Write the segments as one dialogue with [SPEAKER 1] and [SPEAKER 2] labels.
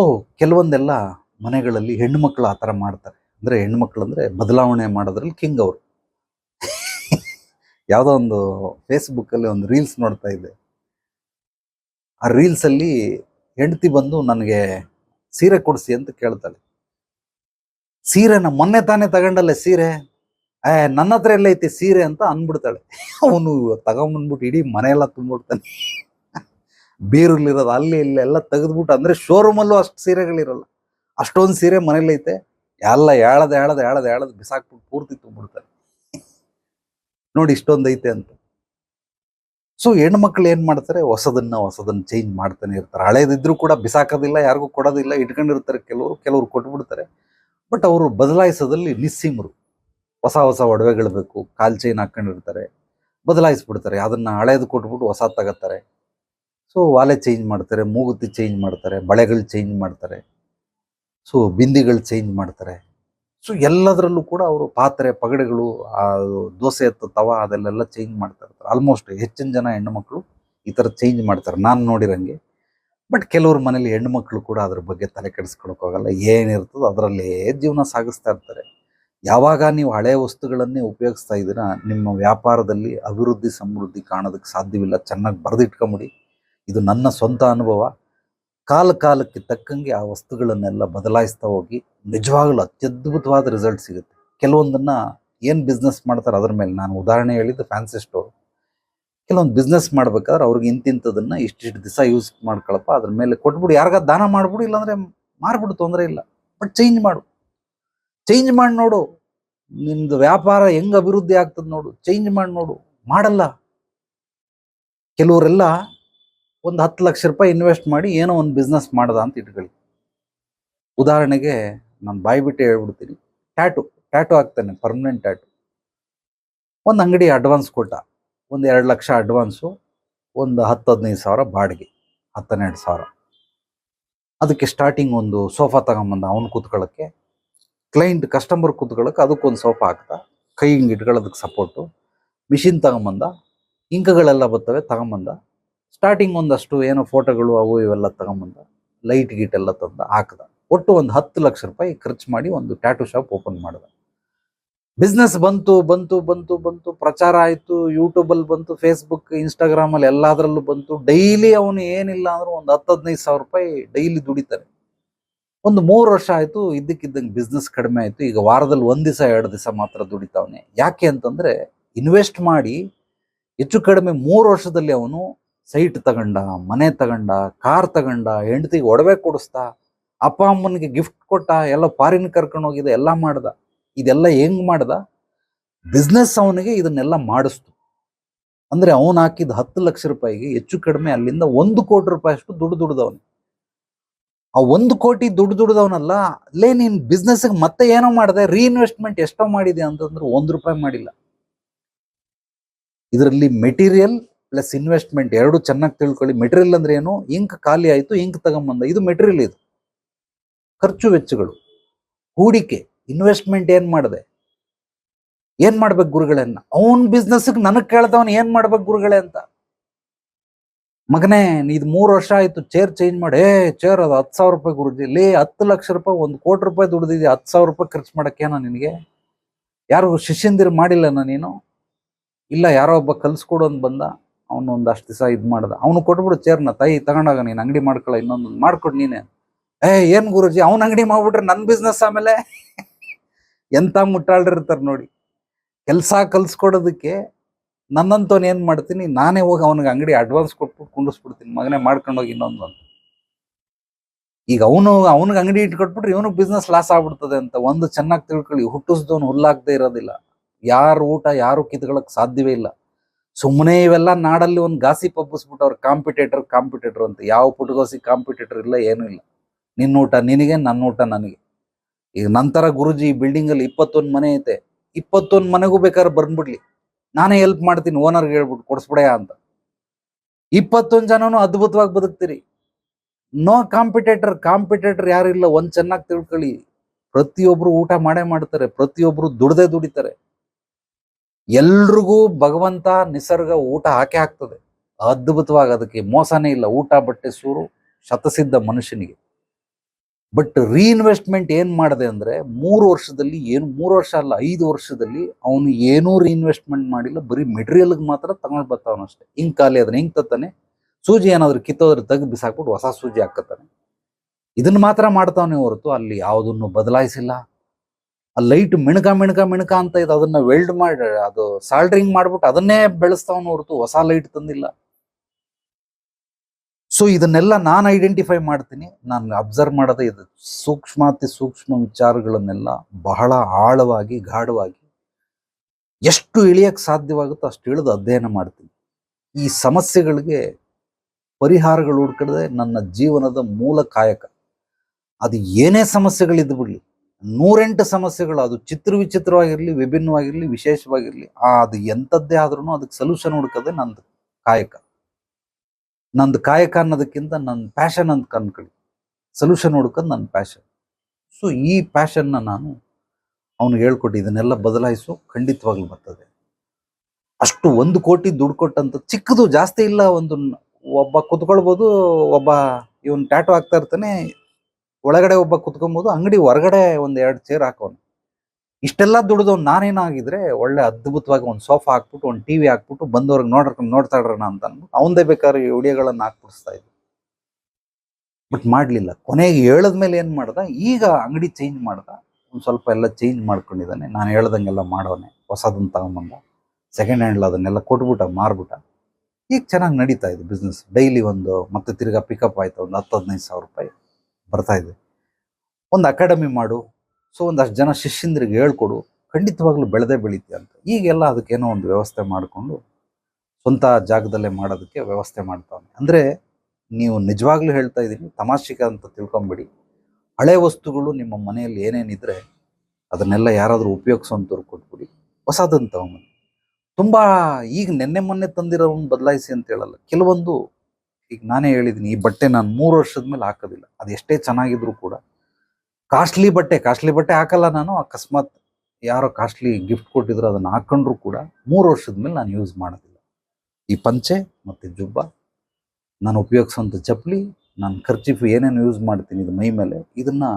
[SPEAKER 1] So ಕೆಲವೊಂದೆಲ್ಲ ಮನೆಗಳಲ್ಲಿ ಹೆಣ್ಣುಮಕ್ಕಳು ಆ ಥರ ಮಾಡ್ತಾರೆ. ಅಂದರೆ ಹೆಣ್ಮಕ್ಳು ಅಂದರೆ ಬದಲಾವಣೆ ಮಾಡೋದ್ರಲ್ಲಿ ಕಿಂಗ್ ಅವರು. ಯಾವುದೋ ಒಂದು ಫೇಸ್ಬುಕ್ಕಲ್ಲಿ ಒಂದು ರೀಲ್ಸ್ ನೋಡ್ತಾ ಇದ್ದೆ. ಆ ರೀಲ್ಸಲ್ಲಿ ಹೆಂಡತಿ ಬಂದು ನನಗೆ ಸೀರೆ ಕೊಡಿಸಿ ಅಂತ ಕೇಳ್ತಾಳೆ. ಸೀರೆನ ಮೊನ್ನೆ ತಾನೇ ತಗೊಂಡಲ್ಲ ಸೀರೆ? ಏ ನನ್ನ ಹತ್ರ ಎಲ್ಲ ಐತಿ ಸೀರೆ ಅಂತ ಅಂದ್ಬಿಡ್ತಾಳೆ. ಅವನು ತಗೊಂಬಂದ್ಬಿಟ್ಟು ಇಡೀ ಮನೆಯೆಲ್ಲ ತುಂಬಿಡ್ತಾನೆ ಬೀರುಗಳಿರೋದು ಅಲ್ಲಿ ಇಲ್ಲಿ ಎಲ್ಲ ತೆಗೆದ್ಬಿಟ್ಟು ಅಂದರೆ ಶೋರೂಮಲ್ಲೂ ಅಷ್ಟು ಸೀರೆಗಳಿರಲ್ಲ. ಅಷ್ಟೊಂದು ಸೀರೆ ಮನೇಲಿ ಐತೆ. ಎಲ್ಲ ಎಳದ್ ಎಳದ್ ಎಳದ್ ಎಳದ್ ಬಿಸಾಕ್ಬಿಟ್ಟು ಪೂರ್ತಿ ತುಂಬಿಡ್ತಾರೆ ನೋಡಿ ಇಷ್ಟೊಂದು ಐತೆ ಅಂತ. ಸೊ ಹೆಣ್ಮಕ್ಳು ಏನು ಮಾಡ್ತಾರೆ? ಹೊಸದನ್ನ ಹೊಸದನ್ನ ಚೇಂಜ್ ಮಾಡ್ತಾನೆ ಇರ್ತಾರೆ. ಹಳೇದಿದ್ರು ಕೂಡ ಬಿಸಾಕೋದಿಲ್ಲ, ಯಾರಿಗೂ ಕೊಡೋದಿಲ್ಲ, ಇಟ್ಕೊಂಡಿರ್ತಾರೆ ಕೆಲವರು ಕೆಲವರು ಕೊಟ್ಬಿಡ್ತಾರೆ. ಬಟ್ ಅವರು ಬದಲಾಯಿಸೋದಲ್ಲಿ ನಿಸ್ಸೀಮರು. ಹೊಸ ಹೊಸ ಒಡವೆಗಳು ಬೇಕು ಕಾಲು ಚೈನ್ ಹಾಕೊಂಡಿರ್ತಾರೆ, ಬದಲಾಯಿಸ್ಬಿಡ್ತಾರೆ. ಅದನ್ನ ಹಳೇದು ಕೊಟ್ಬಿಟ್ಟು ಹೊಸ ತಗೋತಾರೆ. ಸೊ ವಾಲೆ ಚೇಂಜ್ ಮಾಡ್ತಾರೆ, ಮೂಗುತಿ ಚೇಂಜ್ ಮಾಡ್ತಾರೆ, ಬಳೆಗಳು ಚೇಂಜ್ ಮಾಡ್ತಾರೆ. ಸೊ ಬಿಂದಿಗಳು ಚೇಂಜ್ ಮಾಡ್ತಾರೆ. ಸೊ ಎಲ್ಲದರಲ್ಲೂ ಕೂಡ ಅವರು ಪಾತ್ರೆ, ಪಗಡೆಗಳು ದೋಸೆ ಎತ್ತ ತವ ಅದೆಲ್ಲೆಲ್ಲ ಚೇಂಜ್ ಮಾಡ್ತಾ ಇರ್ತಾರೆ. ಆಲ್ಮೋಸ್ಟ್ ಹೆಚ್ಚಿನ ಜನ ಹೆಣ್ಣುಮಕ್ಕಳು ಈ ಥರ ಚೇಂಜ್ ಮಾಡ್ತಾರೆ. ನಾನು ನೋಡಿರಂಗೆ. ಬಟ್ ಕೆಲವ್ರ ಮನೇಲಿ ಹೆಣ್ಣುಮಕ್ಕಳು ಕೂಡ ಅದ್ರ ಬಗ್ಗೆ ತಲೆ ಕೆಡಿಸ್ಕೊಳಕ್ಕೋಗಲ್ಲ ಏನಿರ್ತದೋ ಅದರಲ್ಲೇ ಜೀವನ ಸಾಗಿಸ್ತಾ ಇರ್ತಾರೆ. ಯಾವಾಗ ನೀವು ಹಳೆಯ ವಸ್ತುಗಳನ್ನೇ ಉಪಯೋಗಿಸ್ತಾ ಇದ್ದೀರಾ, ನಿಮ್ಮ ವ್ಯಾಪಾರದಲ್ಲಿ ಅಭಿವೃದ್ಧಿ ಸಮೃದ್ಧಿ ಕಾಣೋದಕ್ಕೆ ಸಾಧ್ಯವಿಲ್ಲ. ಚೆನ್ನಾಗಿ ಬರೆದಿಟ್ಕೊಂಬಿಡಿ. ಇದು ನನ್ನ ಸ್ವಂತ ಅನುಭವ. ಕಾಲ ಕಾಲಕ್ಕೆ ತಕ್ಕಂಗೆ ಆ ವಸ್ತುಗಳನ್ನೆಲ್ಲ ಬದಲಾಯಿಸ್ತಾ ಹೋಗಿ ನಿಜವಾಗಲೂ ಅತ್ಯದ್ಭುತವಾದ ರಿಸಲ್ಟ್ ಸಿಗುತ್ತೆ. ಕೆಲವೊಂದನ್ನ ಏನು ಬಿಸ್ನೆಸ್ ಮಾಡ್ತಾರೆ ಅದರ ಮೇಲೆ ನಾನು ಉದಾಹರಣೆ ಹೇಳಿದ್ದು ಫ್ಯಾನ್ಸಿ ಸ್ಟೋರ್ ಕೆಲವೊಂದು ಬಿಸ್ನೆಸ್ ಮಾಡ್ಬೇಕಾದ್ರೆ ಅವ್ರಿಗೆ ಇಂತಿಂಥದನ್ನು ಇಷ್ಟಿಷ್ಟು ದಿವಸ ಯೂಸ್ ಮಾಡ್ಕೊಳಪ್ಪ, ಅದ್ರ ಮೇಲೆ ಕೊಟ್ಬಿಡು. ಯಾರಿಗ ದಾನ ಮಾಡ್ಬಿಡು, ಇಲ್ಲಾಂದರೆ ಮಾರ್ಬಿಡು, ತೊಂದರೆ ಇಲ್ಲ. ಬಟ್ ಚೇಂಜ್ ಮಾಡು. ಚೇಂಜ್ ಮಾಡಿ ನೋಡು. ನಿಮ್ದು ವ್ಯಾಪಾರ ಹೆಂಗ್ ಅಭಿವೃದ್ಧಿ ಆಗ್ತದೆ ನೋಡು. ಚೇಂಜ್ ಮಾಡಿ ನೋಡು. ಮಾಡಲ್ಲ. ಕೆಲವರೆಲ್ಲ ಒಂದು ಹತ್ತು ಲಕ್ಷ ರೂಪಾಯಿ ಇನ್ವೆಸ್ಟ್ ಮಾಡಿ ಏನೋ ಒಂದು ಬಿಸ್ನೆಸ್ ಮಾಡ್ದ ಅಂತ ಇಟ್ಕೊಳ್ಳಿ. ಉದಾಹರಣೆಗೆ ನಾನು ಬಾಯಿ ಬಿಟ್ಟು ಹೇಳ್ಬಿಡ್ತೀನಿ. ಟ್ಯಾಟು ಟ್ಯಾಟು ಹಾಕ್ತಾನೆ ಪರ್ಮನೆಂಟ್ ಟ್ಯಾಟು ಒಂದು ಅಂಗಡಿ ಅಡ್ವಾನ್ಸ್ ಕೊಟ್ಟ. ಒಂದು ಎರಡು ಲಕ್ಷ ಅಡ್ವಾನ್ಸು ಒಂದು ಹತ್ತು ಹದಿನೈದು ಸಾವಿರ ಬಾಡಿಗೆ ಹತ್ತನ್ನೆರಡು ಸಾವಿರ. ಅದಕ್ಕೆ ಸ್ಟಾರ್ಟಿಂಗ್ ಒಂದು ಸೋಫಾ ತಗೊಂಬಂದ ಅವನು ಕೂತ್ಕೊಳ್ಳೋಕ್ಕೆ ಕ್ಲೈಂಟ್ ಕಸ್ಟಮರ್ ಕೂತ್ಕೊಳ್ಳೋಕೆ ಅದಕ್ಕೊಂದು ಸೋಫಾ ಹಾಕ್ತಾ ಕೈ ಹಿಂಗೆ ಇಟ್ಕೊಳ್ಳೋದಕ್ಕೆ ಸಪೋರ್ಟು ಮಿಷಿನ್ ತಗೊಂಬಂದ, ಇಂಕಗಳೆಲ್ಲ ಬರ್ತವೆ, ತಗೊಂಬಂದ. ಸ್ಟಾರ್ಟಿಂಗ್ ಒಂದಷ್ಟು ಏನೋ ಫೋಟೋಗಳು ಅವು ಇವೆಲ್ಲ ತಗೊಂಬಂದ ಲೈಟ್ ಗೀಟ್ ಎಲ್ಲ ತಂದ, ಹಾಕ್ದ. ಒಟ್ಟು ಒಂದು ಹತ್ತು ಲಕ್ಷ ರೂಪಾಯಿ ಖರ್ಚು ಮಾಡಿ ಒಂದು ಟ್ಯಾಟೂ ಶಾಪ್ ಓಪನ್ ಮಾಡ್ದ. ಬಿಸ್ನೆಸ್ ಬಂತು ಬಂತು ಬಂತು ಬಂತು, ಪ್ರಚಾರ ಆಯಿತು ಯೂಟ್ಯೂಬಲ್ಲಿ ಬಂತು ಫೇಸ್ಬುಕ್ ಇನ್ಸ್ಟಾಗ್ರಾಮಲ್ಲಿ ಎಲ್ಲದರಲ್ಲೂ ಬಂತು. ಡೈಲಿ ಅವನು ಏನಿಲ್ಲ ಅಂದ್ರೂ ಒಂದು ಹತ್ತು ಹದಿನೈದು ಸಾವಿರ ರೂಪಾಯಿ ಡೈಲಿ ದುಡಿತಾನೆ ಒಂದು ಮೂರು ವರ್ಷ ಆಯಿತು, ಇದ್ದಕ್ಕಿದ್ದಂಗೆ ಬಿಸ್ನೆಸ್ ಕಡಿಮೆ ಆಯಿತು. ಈಗ ವಾರದಲ್ಲಿ ಒಂದು ದಿವಸ, ಎರಡು ದಿವಸ ಮಾತ್ರ ದುಡಿತಾವನೆ. ಯಾಕೆ ಅಂತಂದರೆ ಇನ್ವೆಸ್ಟ್ ಮಾಡಿ, ಹೆಚ್ಚು ಕಡಿಮೆ ಮೂರು ವರ್ಷದಲ್ಲಿ ಅವನು ಸೈಟ್ ತಗೊಂಡ, ಮನೆ ತಗೊಂಡ, ಕಾರ್ ತಗೊಂಡ, ಹೆಂಡತಿಗೆ ಒಡವೆ ಕೊಡಿಸ್ತಾ, ಅಪ್ಪ ಅಮ್ಮನಿಗೆ ಗಿಫ್ಟ್ ಕೊಟ್ಟ, ಎಲ್ಲ ಫಾರಿನ್ ಕರ್ಕೊಂಡು ಹೋಗಿದ ಎಲ್ಲ ಮಾಡ್ದ. ಇದೆಲ್ಲ ಹೆಂಗ್ ಮಾಡ್ದ? ಬಿಸ್ನೆಸ್ ಅವನಿಗೆ ಇದನ್ನೆಲ್ಲ ಮಾಡಿಸ್ತು. ಅಂದ್ರೆ ಅವನು ಹಾಕಿದ ಹತ್ತು ಲಕ್ಷ ರೂಪಾಯಿಗೆ ಹೆಚ್ಚು ಕಡಿಮೆ ಅಲ್ಲಿಂದ ಒಂದು ಕೋಟಿ ರೂಪಾಯಿ ಅಷ್ಟು ದುಡ್ಡು ದುಡ್ದವನು. ಆ ಒಂದು ಕೋಟಿ ದುಡ್ಡು ದುಡ್ದವನಲ್ಲ ಅಲ್ಲೇ ನೀನ್ ಬಿಸ್ನೆಸ್ ಮತ್ತೆ ಏನೋ ಮಾಡಿದೆ ರೀಇನ್ವೆಸ್ಟ್ಮೆಂಟ್ ಎಷ್ಟೋ ಮಾಡಿದೆ ಅಂತಂದ್ರೆ ಒಂದು ರೂಪಾಯಿ ಮಾಡಿಲ್ಲ. ಇದರಲ್ಲಿ ಮೆಟೀರಿಯಲ್ ಪ್ಲಸ್ ಇನ್ವೆಸ್ಟ್ಮೆಂಟ್ ಎರಡು ಚೆನ್ನಾಗಿ ತಿಳ್ಕೊಳ್ಳಿ. ಮೆಟೀರಿಯಲ್ ಅಂದ್ರೆ ಏನು? ಇಂಕ್ ಖಾಲಿ ಆಯಿತು ಇಂಕ್ ತಗೊಂಬಂದ. ಇದು ಮೆಟೀರಿಯಲ್ ಇದು. ಖರ್ಚು ವೆಚ್ಚಗಳು. ಹೂಡಿಕೆ ಇನ್ವೆಸ್ಟ್ಮೆಂಟ್ ಏನ್ ಮಾಡಿದೆ? ಏನ್ ಮಾಡ್ಬೇಕು ಗುರುಗಳನ್ನ ಅವನ್ ಬಿಸ್ನೆಸ್ಗೆ ನನಗೆ ಕೇಳ್ದವನ್ ಏನ್ ಮಾಡ್ಬೇಕು ಗುರುಗಳೇ ಅಂತ? ಮಗನೇ ಇದು ಮೂರು ವರ್ಷ ಆಯ್ತು ಚೇರ್ ಚೇಂಜ್ ಮಾಡಿ. ಏ ಚೇರ್ ಅದು ಹತ್ತು ಸಾವಿರ ರೂಪಾಯಿ ಗುರುಜಿ. ಲೇ, ಹತ್ತು ಲಕ್ಷ ರೂಪಾಯಿ, ಒಂದು ಕೋಟಿ ರೂಪಾಯಿ ದುಡ್ದಿದ್ದೆ, ಹತ್ತು ಸಾವಿರ ರೂಪಾಯಿ ಖರ್ಚು ಮಾಡಕ್ಕೇನೋ ನಿನಗೆ? ಯಾರು ಶಿಷ್ಯಂದಿರು ಮಾಡಿಲ್ಲನ ನೀನು? ಇಲ್ಲ, ಯಾರೋ ಒಬ್ಬ ಕಲ್ಸ್ಕೊಡು ಅಂತ ಬಂದ. ಅವನು ಒಂದಷ್ಟು ದಿವಸ ಇದು ಮಾಡ್ದ. ಅವನು ಕೊಟ್ಬಿಡು, ಚೇರ್ನ, ತಾಯಿ ತಗೊಂಡಾಗ, ನೀನು ಅಂಗಡಿ ಮಾಡ್ಕೊಳ್ಳ ಇನ್ನೊಂದು ಮಾಡ್ಕೊಡು ನೀನೆ. ಏ, ಏನ್ ಗುರುಜಿ, ಅವ್ನ ಅಂಗಡಿ ಮಾಡ್ಬಿಟ್ರೆ ನನ್ನ ಬಿಸ್ನೆಸ್ ಆಮೇಲೆ? ಎಂತ ಮುಟ್ಟಾಳ್ರಿರ್ತಾರೆ ನೋಡಿ. ಕೆಲಸ ಕಲ್ಸ್ಕೊಡೋದಕ್ಕೆ ನನ್ನಂತವನ್ ಏನ್ ಮಾಡ್ತೀನಿ, ನಾನೇ ಹೋಗಿ ಅವನಿಗೆ ಅಂಗಡಿ ಅಡ್ವಾನ್ಸ್ ಕೊಟ್ಬಿಟ್ಟು ಕುಂಡಿಸ್ಬಿಡ್ತೀನಿ ಮಗನೇ ಮಾಡ್ಕೊಂಡೋಗಿ ಇನ್ನೊಂದು ಅಂತ. ಈಗ ಅವನು, ಅವನಿಗೆ ಅಂಗಡಿ ಇಟ್ಕೊಟ್ಬಿಟ್ರೆ ಇವನು ಬಿಸ್ನೆಸ್ ಲಾಸ್ ಆಗ್ಬಿಡ್ತದೆ ಅಂತ ಒಂದು ಚೆನ್ನಾಗಿ ತಿಳ್ಕೊಳ್ಳಿ, ಹುಟ್ಟಿಸ್ದವನು ಹುಲ್ಲಾಗದೆ ಇರೋದಿಲ್ಲ. ಯಾರು ಊಟ, ಯಾರು ಕಿತ್ಕೊಳ್ಳೋಕೆ ಸಾಧ್ಯವೇ ಇಲ್ಲ. ಸುಮ್ಮನೆ ಇವೆಲ್ಲ ನಾಡಲ್ಲಿ ಒಂದು ಗಾಸಿ ಪಬ್ಬಿಸ್ಬಿಟ್ಟು ಅವ್ರ ಕಾಂಪಿಟೇಟರ್ ಕಾಂಪಿಟೇಟರ್ ಅಂತ. ಯಾವ ಪುಟಗೋಸಿ ಕಾಂಪಿಟೇಟರ್ ಇಲ್ಲ, ಏನೂ ಇಲ್ಲ. ನಿನ್ನ ಊಟ ನಿನಗೆ, ನನ್ನ ಊಟ ನನಗೆ. ಈಗ ನಂತರ ಗುರುಜಿ ಈ ಬಿಲ್ಡಿಂಗ್ ಅಲ್ಲಿ ಇಪ್ಪತ್ತೊಂದು ಮನೆ ಐತೆ. ಇಪ್ಪತ್ತೊಂದು ಮನೆಗೂ ಬೇಕಾದ್ರೆ ಬಂದ್ಬಿಡ್ಲಿ. ನಾನೇ ಹೆಲ್ಪ್ ಮಾಡ್ತೀನಿ ಓನರ್ಗೆ ಹೇಳ್ಬಿಟ್ಟು ಕೊಡಿಸ್ಬಿಡಯ ಅಂತ. ಇಪ್ಪತ್ತೊಂದು ಜನನು ಅದ್ಭುತವಾಗಿ ಬದುಕ್ತೀರಿ. ನೋ ಕಾಂಪಿಟೇಟರ್ ಕಾಂಪಿಟೇಟರ್ ಯಾರಿಲ್ಲ ಒಂದ್ ಚೆನ್ನಾಗಿ ತಿಳ್ಕೊಳ್ಳಿ. ಪ್ರತಿಯೊಬ್ಬರು ಊಟ ಮಾಡೇ ಮಾಡ್ತಾರೆ, ಪ್ರತಿಯೊಬ್ರು ದುಡ್ದೇ ದುಡಿತಾರೆ. ಎಲ್ರಿಗೂ ಭಗವಂತ ನಿಸರ್ಗ ಊಟ ಹಾಕೇ ಹಾಕ್ತದೆ ಅದ್ಭುತವಾಗಿ ಅದಕ್ಕೆ ಮೋಸನೇ ಇಲ್ಲ. ಊಟ, ಬಟ್ಟೆ, ಸೂರು ಶತಸಿದ್ಧ ಮನುಷ್ಯನಿಗೆ. ಬಟ್ ರೀಇನ್ವೆಸ್ಟ್ಮೆಂಟ್ ಏನು ಮಾಡಿದೆ ಅಂದರೆ ಮೂರು ವರ್ಷದಲ್ಲಿ ಏನು, ಮೂರು ವರ್ಷ ಅಲ್ಲ, ಐದು ವರ್ಷದಲ್ಲಿ ಅವನು ಏನೂ ರೀಇನ್ವೆಸ್ಟ್ಮೆಂಟ್ ಮಾಡಿಲ್ಲ. ಬರೀ ಮೆಟೀರಿಯಲ್ಗೆ ಮಾತ್ರ ತಗೊಂಡು ಬರ್ತಾವನಷ್ಟೇ ಹಿಂಗೆ ಖಾಲಿ ಅದನ್ನ ಹಿಂಗೆ ತತ್ತಾನೆ. ಸೂಜಿ ಏನಾದರೂ ಕಿತ್ತೋದ್ರೆ ತೆಗ್ದು ಬಿಸಾಕ್ಬಿಟ್ಟು ಹೊಸ ಸೂಜಿ ಹಾಕತ್ತಾನೆ ಇದನ್ನ ಮಾತ್ರ ಮಾಡ್ತಾವನೆ ಹೊರತು ಅಲ್ಲಿ ಯಾವುದನ್ನು ಬದಲಾಯಿಸಿಲ್ಲ. ಆ ಲೈಟ್ ಮಿಣಕ ಮಿಣಕ ಮಿಣಕ ಅಂತ ಇದು ಅದನ್ನ ವೆಲ್ಡ್ ಮಾಡಿ, ಅದು ಸಾಲ್ಡ್ರಿಂಗ್ ಮಾಡ್ಬಿಟ್ಟು ಅದನ್ನೇ ಬೆಳೆಸ್ತಾವನ ಹೊರತು ಹೊಸ ಲೈಟ್ ತಂದಿಲ್ಲ. ಸೊ ಇದನ್ನೆಲ್ಲ ನಾನು ಐಡೆಂಟಿಫೈ ಮಾಡ್ತೀನಿ. ನಾನು ಅಬ್ಸರ್ವ್ ಮಾಡೋದೇ ಇದು ಸೂಕ್ಷ್ಮಾತಿ ಸೂಕ್ಷ್ಮ ವಿಚಾರಗಳನ್ನೆಲ್ಲ ಬಹಳ ಆಳವಾಗಿ, ಗಾಢವಾಗಿ ಎಷ್ಟು ಇಳಿಯಕ್ಕೆ ಸಾಧ್ಯವಾಗುತ್ತೋ ಅಷ್ಟು ಇಳಿದು ಅಧ್ಯಯನ ಮಾಡ್ತೀನಿ. ಈ ಸಮಸ್ಯೆಗಳಿಗೆ ಪರಿಹಾರಗಳು ಹುಡ್ಕಡದೆ ನನ್ನ ಜೀವನದ ಮೂಲ ಕಾಯಕ. ಅದು ಏನೇ ಸಮಸ್ಯೆಗಳಿದ್ದು ಬಿಡಲಿ. ನೂರೆಂಟು ಸಮಸ್ಯೆಗಳು, ಅದು ಚಿತ್ರ ವಿಚಿತ್ರವಾಗಿರಲಿ ವಿಭಿನ್ನವಾಗಿರಲಿ, ವಿಶೇಷವಾಗಿರಲಿ, ಅದು ಎಂಥದ್ದೇ ಆದ್ರೂ ಅದಕ್ಕೆ ಸೊಲ್ಯೂಷನ್ ಹುಡ್ಕೋದೇ ನಂದು ಕಾಯಕ. ನಂದು ಕಾಯಕ ಅನ್ನೋದಕ್ಕಿಂತ ನನ್ನ ಪ್ಯಾಷನ್ ಅಂತ ಕನ್ಕಳಿ ಸೊಲ್ಯೂಷನ್ ಹುಡುಕೋದು ನನ್ನ ಪ್ಯಾಷನ್ ಸೊ ಈ ಪ್ಯಾಷನ್ನ ನಾನು ಅವನು ಹೇಳ್ಕೊಟ್ಟು ಇದನ್ನೆಲ್ಲ ಬದಲಾಯಿಸೋ, ಖಂಡಿತವಾಗ್ಲೂ ಬರ್ತದೆ. ಅಷ್ಟು ಒಂದು ಕೋಟಿ ದುಡ್ಡು ಕೊಟ್ಟಂತ ಚಿಕ್ಕದು ಜಾಸ್ತಿ ಇಲ್ಲ, ಒಂದು ಒಬ್ಬ ಕುತ್ಕೊಳ್ಬೋದು, ಒಬ್ಬ ಇವನ್ ಟ್ಯಾಟೋ ಹಾಕ್ತಾ ಇರ್ತಾನೆ ಒಳಗಡೆ ಒಬ್ಬ ಕುತ್ಕೊಂಬೋದು, ಅಂಗಡಿ ಹೊರಗಡೆ ಒಂದ್ ಎರಡು ಚೇರ್ ಹಾಕೋನು. ಇಷ್ಟೆಲ್ಲ ದುಡ್ದು ನಾನೇನಾಗಿದ್ರೆ ಒಳ್ಳೆ ಅದ್ಭುತವಾಗಿ ಒಂದು ಸೋಫಾ ಹಾಕ್ಬಿಟ್ಟು, ಒಂದು ಟಿವಿ ಹಾಕ್ಬಿಟ್ಟು ಬಂದವ್ರಿಗೆ ನೋಡ್ಕೊಂಡು ನೋಡ್ತಾ ಇಡ್ರೋಣ ಅಂತ ಅಂದ್ಬಿಟ್ಟು ಅವಂದೇ ಬೇಕಾದ್ರೆ ವಿಡಿಯೋಗಳನ್ನ ಹಾಕ್ಬಿಡಿಸ್ತಾ ಇದ್ದೆ. ಬಟ್ ಮಾಡ್ಲಿಲ್ಲ. ಕೊನೆಗೆ ಹೇಳದ್ಮೇಲೆ ಏನ್ ಮಾಡ್ದ? ಈಗ ಅಂಗಡಿ ಚೇಂಜ್ ಮಾಡ್ದ. ಒಂದು ಸ್ವಲ್ಪ ಎಲ್ಲ ಚೇಂಜ್ ಮಾಡ್ಕೊಂಡಿದ್ದಾನೆ. ನಾನು ಹೇಳ್ದಂಗೆಲ್ಲ ಮಾಡೋನೆ. ಹೊಸದನ್ನ ತಗೊಂಬಂದ. ಸೆಕೆಂಡ್ ಹ್ಯಾಂಡ್ಲ್ ಅದನ್ನೆಲ್ಲ ಕೊಟ್ಬಿಟ್ಟ, ಮಾರ್ಬಿಟ್ಟ. ಈಗ ಚೆನ್ನಾಗಿ ನಡೀತಾ ಇದೆ ಬಿಸ್ನೆಸ್ ಡೈಲಿ ಒಂದು, ಮತ್ತೆ ತಿರ್ಗಾ ಪಿಕಪ್ ಆಯ್ತು? ಒಂದು ಹತ್ತು, ಹದಿನೈದು ಸಾವಿರ ರೂಪಾಯಿ. ಬರ್ತಾ ಇದೆ. ಒಂದು ಅಕಾಡೆಮಿ ಮಾಡು, ಸೊ ಒಂದಷ್ಟು ಜನ ಶಿಷ್ಯಂದ್ರಿಗೆ ಹೇಳ್ಕೊಡು, ಖಂಡಿತವಾಗ್ಲೂ ಬೆಳೆದೇ ಬೆಳೀತೀಯ ಅಂತ. ಈಗೆಲ್ಲ ಅದಕ್ಕೇನೋ ಒಂದು ವ್ಯವಸ್ಥೆ ಮಾಡಿಕೊಂಡು ಸ್ವಂತ ಜಾಗದಲ್ಲೇ ಮಾಡೋದಕ್ಕೆ ವ್ಯವಸ್ಥೆ ಮಾಡ್ತಾವೆ ಅಂದರೆ ನೀವು ನಿಜವಾಗ್ಲೂ ಹೇಳ್ತಾ ಇದ್ದೀನಿ, ತಮಾಷೆಗೆ ಅಂತ ತಿಳ್ಕೊಂಬಿಡಿ. ಹಳೆ ವಸ್ತುಗಳು ನಿಮ್ಮ ಮನೆಯಲ್ಲಿ ಏನೇನಿದ್ರೆ ಅದನ್ನೆಲ್ಲ ಯಾರಾದರೂ ಉಪಯೋಗಿಸೋಂಥವ್ರು ಕೊಟ್ಬಿಡಿ. ಹೊಸದನ್ನು ತಗೊಂಬನ್ನಿ ತುಂಬ ಈಗ ನೆನ್ನೆ ಮೊನ್ನೆ ತಂದಿರೋವನ್ನು ಬದಲಾಯಿಸಿ ಅಂತ ಹೇಳಲ್ಲ. ಕೆಲವೊಂದು ಈಗ ನಾನೇ ಹೇಳಿದ್ದೀನಿ ಈ ಬಟ್ಟೆ ನಾನು ಮೂರು ವರ್ಷದ ಮೇಲೆ ಹಾಕೋದಿಲ್ಲ. ಅದು ಎಷ್ಟೇ ಚೆನ್ನಾಗಿದ್ರು ಕೂಡ. ಕಾಸ್ಟ್ಲಿ ಬಟ್ಟೆ ಕಾಸ್ಟ್ಲಿ ಬಟ್ಟೆ ಹಾಕಲ್ಲ ನಾನು, ಅಕಸ್ಮಾತ್ ಯಾರೋ ಕಾಸ್ಟ್ಲಿ ಗಿಫ್ಟ್ ಕೊಟ್ಟಿದ್ರು ಅದನ್ನು ಹಾಕೊಂಡ್ರು ಕೂಡ ಮೂರು ವರ್ಷದ ಮೇಲೆ ನಾನು ಯೂಸ್ ಮಾಡೋದಿಲ್ಲ. ಈ ಪಂಚೆ ಮತ್ತು ಜುಬ್ಬ, ನಾನು ಉಪಯೋಗಿಸೋಂಥ ಚಪ್ಪಲಿ, ನಾನು ಖರ್ಚಿಫು ಏನೇನು ಯೂಸ್ ಮಾಡ್ತೀನಿ ಇದು ಮೈ ಮೇಲೆ, ಇದನ್ನು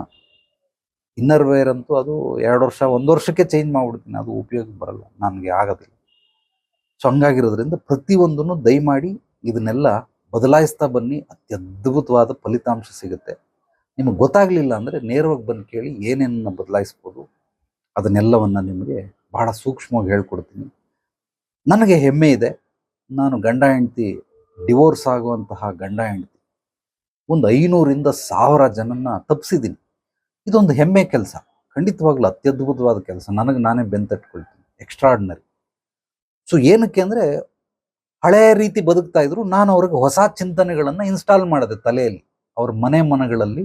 [SPEAKER 1] ಇನ್ನರ್ ವೇರ್ ಅಂತೂ ಅದು ಎರಡು ವರ್ಷ, ಒಂದು ವರ್ಷಕ್ಕೆ ಚೇಂಜ್ ಮಾಡ್ಬಿಡ್ತೀನಿ, ಅದು ಉಪಯೋಗಕ್ಕೆ ಬರಲ್ಲ, ನನಗೆ ಆಗೋದಿಲ್ಲ. ಸೊ ಹಂಗಾಗಿರೋದ್ರಿಂದ ಪ್ರತಿಯೊಂದನ್ನು ದಯಮಾಡಿ ಇದನ್ನೆಲ್ಲ ಬದಲಾಯಿಸ್ತಾ ಬನ್ನಿ, ಅತ್ಯದ್ಭುತವಾದ ಫಲಿತಾಂಶ ಸಿಗುತ್ತೆ. ನಿಮಗೆ ಗೊತ್ತಾಗಲಿಲ್ಲ ಅಂದರೆ ನೇರವಾಗಿ ಬಂದು ಕೇಳಿ ಏನೇನನ್ನು ಬದಲಾಯಿಸ್ಬೋದು, ಅದನ್ನೆಲ್ಲವನ್ನು ನಿಮಗೆ ಬಹಳ ಸೂಕ್ಷ್ಮವಾಗಿ ಹೇಳ್ಕೊಡ್ತೀನಿ. ನನಗೆ ಹೆಮ್ಮೆ ಇದೆ, ನಾನು ಗಂಡ ಹೆಂಡತಿ, ಡಿವೋರ್ಸ್ ಆಗುವಂತಹ ಗಂಡ ಹೆಂಡತಿ, ಒಂದು ಐನೂರಿಂದ ಸಾವಿರ ಜನನ್ನ ತಪ್ಪಿಸಿದ್ದೀನಿ ಇದೊಂದು ಹೆಮ್ಮೆ ಕೆಲಸ, ಖಂಡಿತವಾಗ್ಲೂ ಅತ್ಯದ್ಭುತವಾದ ಕೆಲಸ. ನನಗೆ ನಾನೇ ಬೆಂತಟ್ಕೊಳ್ತೀನಿ ಎಕ್ಸ್ಟ್ರಾರ್ಡಿನರಿ ಸೊ ಏನಕ್ಕೆ ಅಂದರೆ ಹಳೆಯ ರೀತಿ ಬದುಕ್ತಾ ಇದ್ರು, ನಾನು ಅವ್ರಿಗೆ ಹೊಸ ಚಿಂತನೆಗಳನ್ನು ಇನ್ಸ್ಟಾಲ್ ಮಾಡಿದೆ ತಲೆಯಲ್ಲಿ. ಅವ್ರ ಮನೆ ಮನಗಳಲ್ಲಿ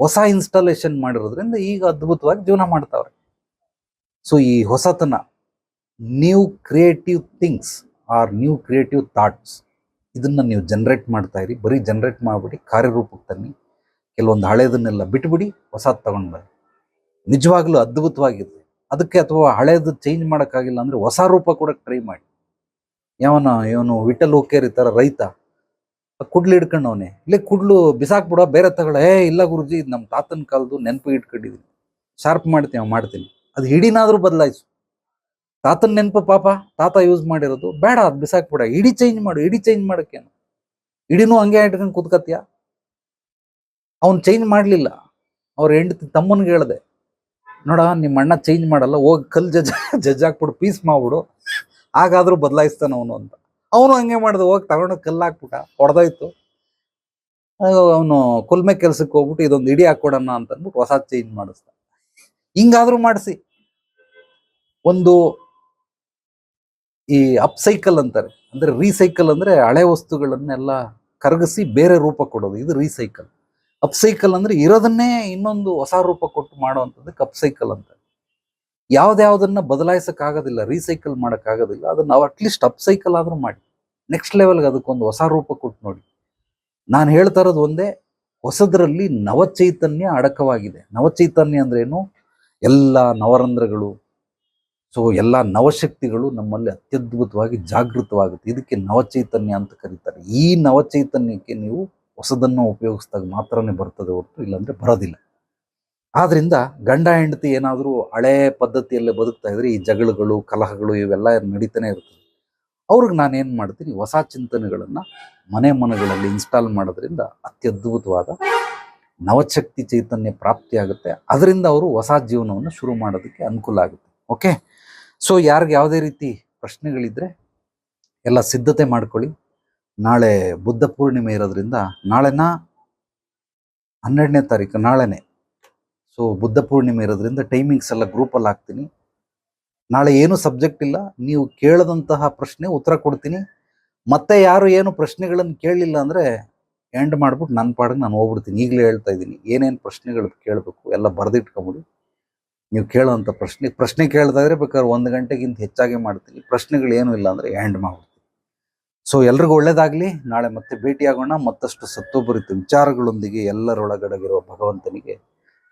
[SPEAKER 1] ಹೊಸ ಇನ್ಸ್ಟಾಲೇಷನ್ ಮಾಡಿರೋದ್ರಿಂದ ಈಗ ಅದ್ಭುತವಾಗಿ ಜೀವನ ಮಾಡ್ತಾವ್ರೆ. ಸೊ ಈ ಹೊಸತನ new creative things or new creative thoughts ಇದನ್ನ ನೀವು ಜನರೇಟ್ ಮಾಡ್ತಾ ಇರಿ, ಬರೀ ಜನರೇಟ್ ಮಾಡಿಬಿಡಿ ಕಾರ್ಯರೂಪಕ್ಕೆ ತನ್ನಿ, ಕೆಲವೊಂದು ಹಳೆಯದನ್ನೆಲ್ಲ ಬಿಟ್ಬಿಡಿ, ಹೊಸದು ತಗೊಂಡು ಬನ್ನಿ ನಿಜವಾಗ್ಲೂ ಅದ್ಭುತವಾಗಿದೆ ಅದಕ್ಕೆ ಅಥವಾ ಹಳೆಯದು ಚೇಂಜ್ ಮಾಡೋಕ್ಕಾಗಿಲ್ಲ ಅಂದರೆ ಹೊಸ ರೂಪ ಕೂಡ ಟ್ರೈ ಮಾಡಿ. ಯಾವನ, ಇವನು ವಿಠಲ್ ಹೋಕೇರಿ ತರ ರೈತ. ಕುಡ್ಲು ಅವನೇ ಇಲ್ಲೇ ಕುಡ್ಲು ಬಿಸಾಕ್ಬಿಡ ಬೇರೆ ತಗೊಳ ಏ, ಇಲ್ಲ ಗುರುಜಿ, ಇದು ನಮ್ಮ ತಾತನ ಕಾಲದ್ದು ನೆನಪು ಇಟ್ಕೊಂಡಿದ್ದೀನಿ ಶಾರ್ಪ್ ಮಾಡ್ತೀನಿ ಮಾಡ್ತೀನಿ. ಅದು ಹಿಡಿನಾದ್ರೂ ಬದಲಾಯಿಸು. ತಾತನ ನೆನಪು ಪಾಪ, ತಾತ ಯೂಸ್ ಮಾಡಿರೋದು ಬೇಡ, ಅದು ಬಿಸಾಕ್ಬಿಡ ಇಡಿ ಚೇಂಜ್ ಮಾಡು ಇಡಿ ಚೇಂಜ್ ಮಾಡೋಕ್ಕೇನು? ಇಡಿನೂ ಹಂಗೆ ಇಟ್ಕೊಂಡು ಕುತ್ಕತ್ಯ? ಅವ್ನು ಚೇಂಜ್ ಮಾಡಲಿಲ್ಲ. ಅವ್ರ ಹೆಂಡತಿ ತಮ್ಮನಿಗೆ ಹೇಳ್ದೆ, ನೋಡ ನಿಮ್ಮ ಅಣ್ಣ ಚೇಂಜ್ ಮಾಡಲ್ಲ, ಹೋಗಿ ಕಲ್ ಜಜ್ ಜಜ್ ಹಾಕ್ಬಿಡು ಪೀಸ್ ಮಾಡ್ಬಿಡು. ಹಾಗಾದ್ರೂ ಬದಲಾಯಿಸ್ತಾನ ಅವನು ಅಂತ. ಅವನು ಹಂಗೆ ಮಾಡಿದ, ಹೋಗಿ ತಗೊಂಡು ಕಲ್ಲು ಹಾಕ್ಬಿಟ್ಟ, ಹೊಡೆದೋಯ್ತು. ಅವನು ಕುಲ್ಮೆ ಕೆಲ್ಸಕ್ಕೆ ಹೋಗ್ಬಿಟ್ಟು ಇದೊಂದು ಇಡಿ ಹಾಕೊಡೋಣ ಅಂತ ಅಂದ್ಬಿಟ್ಟು ಹೊಸ ಚೇಂಜ್ ಮಾಡಿಸ್ದ. ಹಿಂಗಾದ್ರೂ ಮಾಡಿಸಿ. ಒಂದು ಈ ಅಪ್ಸೈಕಲ್ ಅಂತಾರೆ, ಅಂದ್ರೆ ರೀಸೈಕಲ್ ಅಂದ್ರೆ ಹಳೆ ವಸ್ತುಗಳನ್ನೆಲ್ಲ ಕರಗಿಸಿ ಬೇರೆ ರೂಪ ಕೊಡೋದು, ಇದು ರೀಸೈಕಲ್ ಅಪ್ಸೈಕಲ್ ಅಂದ್ರೆ ಇರೋದನ್ನೇ ಇನ್ನೊಂದು ಹೊಸ ರೂಪ ಕೊಟ್ಟು ಮಾಡುವಂಥದ್ದಕ್ಕೆ ಅಪ್ಸೈಕಲ್ ಅಂತ ಯಾವ್ದ್ಯಾವ್ದನ್ನ ಬದಲಾಯಿಸೋಕ್ಕಾಗೋದಿಲ್ಲ ರೀಸೈಕಲ್ ಮಾಡೋಕ್ಕಾಗೋದಿಲ್ಲ, ಅದನ್ನ ನಾವು ಅಟ್ಲೀಸ್ಟ್ ಅಪ್ಸೈಕಲ್ ಆದ್ರೂ ಮಾಡಿ. ನೆಕ್ಸ್ಟ್ ಲೆವೆಲ್ಗೆ ಅದಕ್ಕೊಂದು ಹೊಸ ರೂಪ ಕೊಟ್ಟು ನೋಡಿ. ನಾನು ಹೇಳ್ತಾ ಇರೋದು ಒಂದೇ, ಹೊಸದರಲ್ಲಿ ನವಚೈತನ್ಯ ಅಡಕವಾಗಿದೆ. ನವಚೈತನ್ಯ ಅಂದ್ರೆ ಏನು? ಎಲ್ಲ ನವರಂಧ್ರಗಳು ಸೊ ಎಲ್ಲ ನವಶಕ್ತಿಗಳು ನಮ್ಮಲ್ಲಿ ಅತ್ಯದ್ಭುತವಾಗಿ ಜಾಗೃತವಾಗುತ್ತೆ. ಇದಕ್ಕೆ ನವಚೈತನ್ಯ ಅಂತ ಕರೀತಾರೆ. ಈ ನವಚೈತನ್ಯಕ್ಕೆ ನೀವು ಹೊಸದನ್ನು ಉಪಯೋಗಿಸಿದಾಗ ಮಾತ್ರನೇ ಬರ್ತದೆ ಹೊರತು ಇಲ್ಲಾಂದ್ರೆ ಬರೋದಿಲ್ಲ. ಆದ್ರಿಂದ ಗಂಡ ಹೆಂಡತಿ ಏನಾದರೂ ಹಳೆ ಪದ್ಧತಿಯಲ್ಲಿ ಬದುಕ್ತಾ ಇದ್ರೆ ಈ ಜಗಳಗಳು, ಕಲಹಗಳು ಇವೆಲ್ಲ ನಡೀತಾನೆ ಇರ್ತದೆ. ಅವ್ರಿಗೆ ನಾನು ಏನು ಮಾಡ್ತೀನಿ? ಹೊಸ ಚಿಂತನೆಗಳನ್ನು ಮನೆ ಮನೆಗಳಲ್ಲಿ ಇನ್ಸ್ಟಾಲ್ ಮಾಡೋದ್ರಿಂದ ಅತ್ಯದ್ಭುತವಾದ ನವಶಕ್ತಿ ಚೈತನ್ಯ ಪ್ರಾಪ್ತಿಯಾಗುತ್ತೆ. ಅದರಿಂದ ಅವರು ಹೊಸ ಜೀವನವನ್ನು ಶುರು ಮಾಡೋದಕ್ಕೆ ಅನುಕೂಲ ಆಗುತ್ತೆ. ಓಕೆ ಸೊ ಯಾರಿಗೆ ಯಾವುದೇ ರೀತಿ ಪ್ರಶ್ನೆಗಳಿದ್ರೆ ಎಲ್ಲ ಸಿದ್ಧತೆ ಮಾಡ್ಕೊಳ್ಳಿ. ನಾಳೆ ಬುದ್ಧ ಪೂರ್ಣಿಮೆ ಇರೋದ್ರಿಂದ ನಾಳೆನ? ಹನ್ನೆರಡನೇ ತಾರೀಕು, ನಾಳೆನೆ. ಸೊ ಬುದ್ಧ ಪೂರ್ಣಿಮೆ ಇರೋದ್ರಿಂದ ಟೈಮಿಂಗ್ಸ್ ಎಲ್ಲ ಗ್ರೂಪಲ್ಲಿ ಹಾಕ್ತೀನಿ. ನಾಳೆ ಏನು ಸಬ್ಜೆಕ್ಟ್ ಇಲ್ಲ. ನೀವು ಕೇಳದಂತಹ ಪ್ರಶ್ನೆ ಉತ್ತರ ಕೊಡ್ತೀನಿ. ಮತ್ತೆ ಯಾರು ಏನು ಪ್ರಶ್ನೆಗಳನ್ನು ಕೇಳಲಿಲ್ಲ ಅಂದರೆ ಎಂಡ್ ಮಾಡಿಬಿಟ್ಟು ನನ್ನ ಪಾಡಿಗೆ ನಾನು ಹೋಗ್ಬಿಡ್ತೀನಿ. ಈಗಲೇ ಹೇಳ್ತಾ ಇದ್ದೀನಿ. ಏನೇನು ಪ್ರಶ್ನೆಗಳು ಕೇಳಬೇಕು ಎಲ್ಲ ಬರೆದಿಟ್ಕೊಂಬಿಡಿ. ನೀವು ಕೇಳೋವಂಥ ಪ್ರಶ್ನೆ ಪ್ರಶ್ನೆ ಕೇಳ್ದಾದ್ರೆ ಬೇಕಾದ್ರೆ ಒಂದು ಗಂಟೆಗಿಂತ ಹೆಚ್ಚಾಗಿ ಮಾಡ್ತೀನಿ. ಪ್ರಶ್ನೆಗಳು ಏನೂ ಇಲ್ಲ ಅಂದರೆ ಎಂಡ್ ಮಾಡ್ಬಿಡ್ತೀನಿ. ಸೊ ಎಲ್ರಿಗೂ ಒಳ್ಳೇದಾಗಲಿ. ನಾಳೆ ಮತ್ತೆ ಭೇಟಿಯಾಗೋಣ. ಮತ್ತಷ್ಟು ಸತ್ವಭರಿತ ವಿಚಾರಗಳೊಂದಿಗೆ ಎಲ್ಲರೊಳಗಡಗಿರುವ ಭಗವಂತನಿಗೆ.